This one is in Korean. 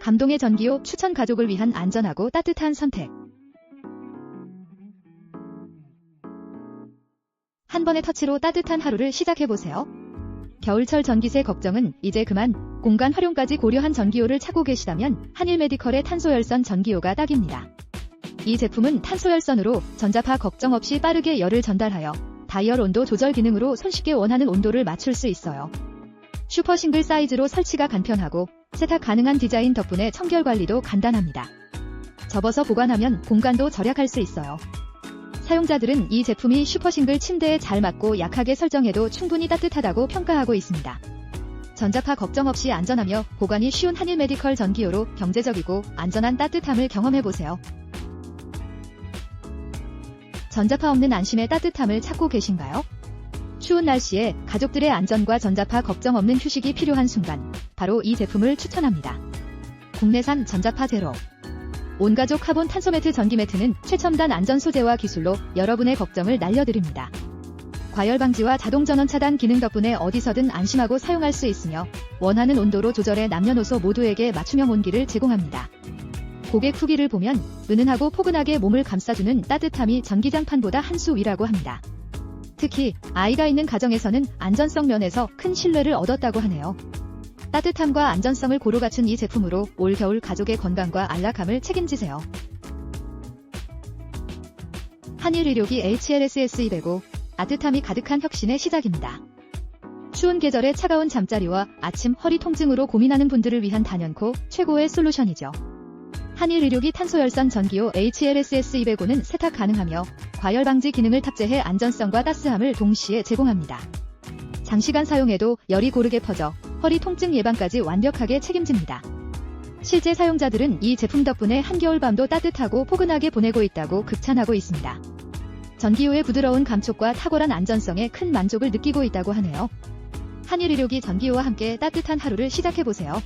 감동의 전기요 추천 가족을 위한 안전하고 따뜻한 선택. 한 번의 터치로 따뜻한 하루를 시작해보세요. 겨울철 전기세 걱정은 이제 그만 공간 활용까지 고려한 전기요를 찾고 계시다면 한일 메디컬의 탄소열선 전기요가 딱입니다. 이 제품은 탄소열선으로 전자파 걱정 없이 빠르게 열을 전달하여 다이얼 온도 조절 기능으로 손쉽게 원하는 온도를 맞출 수 있어요. 슈퍼 싱글 사이즈로 설치가 간편하고 세탁 가능한 디자인 덕분에 청결 관리도 간단합니다. 접어서 보관하면 공간도 절약할 수 있어요. 사용자들은 이 제품이 슈퍼 싱글 침대에 잘 맞고 약하게 설정해도 충분히 따뜻하다고 평가하고 있습니다. 전자파 걱정 없이 안전하며 보관이 쉬운 한일 메디컬 전기요로 경제적이고 안전한 따뜻함을 경험해보세요. 전자파 없는 안심의 따뜻함을 찾고 계신가요? 추운 날씨에 가족들의 안전과 전자파 걱정 없는 휴식이 필요한 순간, 바로 이 제품을 추천합니다. 국내산 전자파 제로. 온가족 카본 탄소 매트 전기 매트는 최첨단 안전 소재와 기술로 여러분의 걱정을 날려드립니다. 과열 방지와 자동 전원 차단 기능 덕분에 어디서든 안심하고 사용할 수 있으며 원하는 온도로 조절해 남녀노소 모두에게 맞춤형 온기를 제공합니다. 고객 후기를 보면 은은하고 포근하게 몸을 감싸주는 따뜻함이 전기장판보다 한 수 위라고 합니다. 특히 아이가 있는 가정에서는 안전성 면에서 큰 신뢰를 얻었다고 하네요. 따뜻함과 안전성을 고루 갖춘 이 제품으로 올 겨울 가족의 건강과 안락함을 책임지세요. 한일 의료기 HLSS205 따뜻함이 가득한 혁신의 시작입니다. 추운 계절의 차가운 잠자리와 아침 허리 통증으로 고민하는 분들을 위한 단연코 최고의 솔루션이죠. 한일 의료기 탄소열선 전기요 HLSS205는 세탁 가능하며 과열 방지 기능을 탑재해 안전성과 따스함을 동시에 제공합니다. 장시간 사용해도 열이 고르게 퍼져 허리 통증 예방까지 완벽하게 책임집니다. 실제 사용자들은 이 제품 덕분에 한겨울 밤도 따뜻하고 포근하게 보내고 있다고 극찬하고 있습니다. 전기요의 부드러운 감촉과 탁월한 안전성에 큰 만족을 느끼고 있다고 하네요. 한일 의료기 전기요와 함께 따뜻한 하루를 시작해보세요.